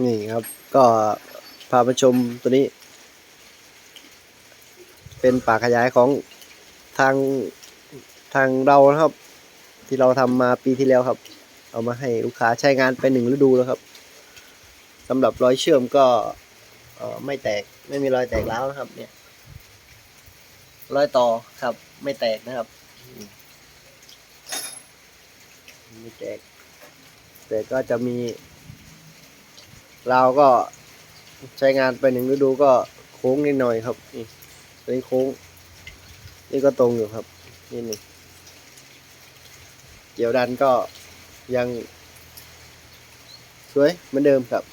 นี่ครับก็พามาชมตัวนี้ เป็นป่าขยายของทางทางเรานะครับ ที่เราทำมาปีที่แล้วครับ เอามาให้ลูกค้าใช้งานไปหนึ่งฤดูแล้วครับสำหรับรอยเชื่อมก็ไม่แตกไม่มีรอยแตกร้วนะครับ เนี่ย รอยต่อครับ ไม่แตกนะครับไม่แตกแต่ก็จะมี เราวก็ใช้งานไปหนึ่งฤดูก็โค้งนิดหน่อยครับ นี่ตัวนี้โค้ง นี่ก็ตรงอยู่ครับนี่หนึ่งเกี่ยวดันก็ยัง สวยเหมือนเดิมครับ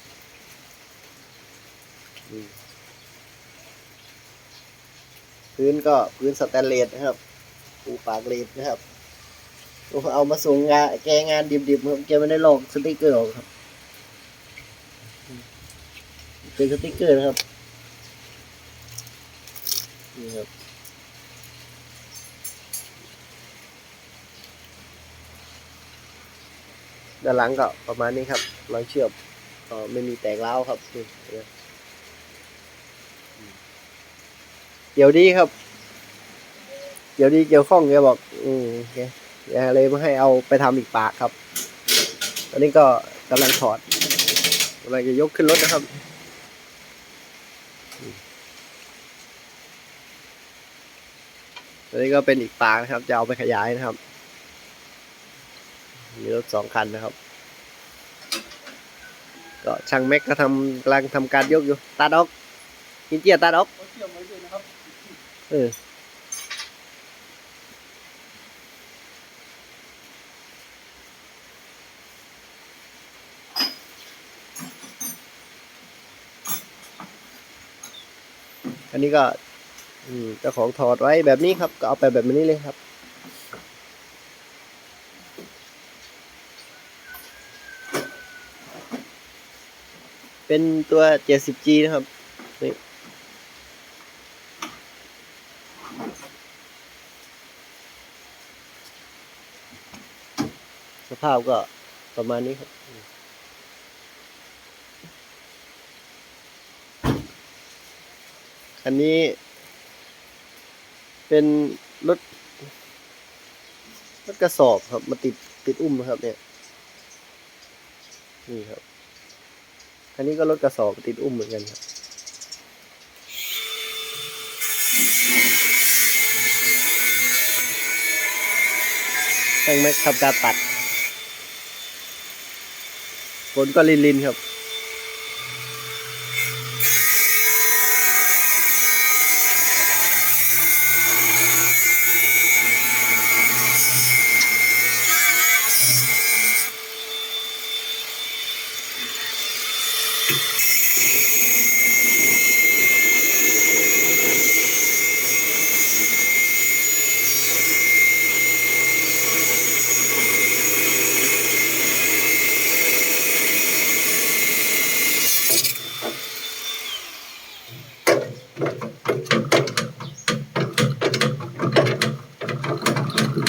พื้นก็พื้นสแตนเลสนะครับปูปากเลสนะครับเอามาส่งงานแกงานดิบๆครับแกไม่ได้ลอกสติกเกอร์ออกครับ เป็นสติกเกอร์นะครับ นี่ครับ ด้านหลังก็ประมาณนี้ครับรอยเชื่อมก็ไม่มีแตกร้าวครับเกี่ยวดีครับ เกี่ยวดีเกี่ยวข้องแกบอก อืมโอเคแกเลยมาให้เอาไปทำอีกปากครับตอนนี้ก็กำลังถอดำลังจะยกขึ้นรถนะครับ ตัวนี้ก็เป็นอีกปางนะครับ จะเอาไปขยายนะครับ มีรถสองคันนะครับ ก็ช่างแม็กก็ทำกำลังทำการยกอยู่ตัดออกกินเจียตัดออกเขาเชื่อมไว้ด้วยนะครับเอ อันนี้ก็เจ้าของถอดไว้แบบนี้ครับก็เอาไปแบบนี้เลยครับ เป็นตัว 70G นะครับนี่สภาพก็ประมาณนี้ครับ อันนี้ เป็นรถรถกระสอบครับ มาติดติดอุ้มนะครับ เนี่ย นี่ครับ อันนี้ก็รถกระสอบติดอุ้มเหมือนกันครับช่างแม็กทำการตัดฝนก็ลินลินๆครับ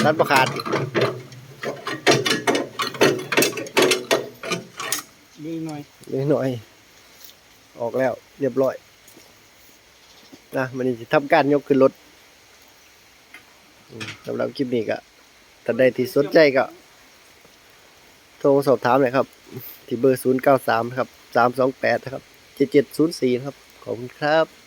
รัดประขาดดีหน่อยนิดหน่อย ออกแล้วเรียบร้อยนะมันจะทำการยกขึ้นรถอืมสำหรับคลิปนี้ก็ถ้าใดที่สนใจก็ โทรมาสอบถามหน่อยครับ ที่เบอร์ 0 9 3 ครับ 3 2 8 นะครับ 7704 ครับ ขอบคุณครับ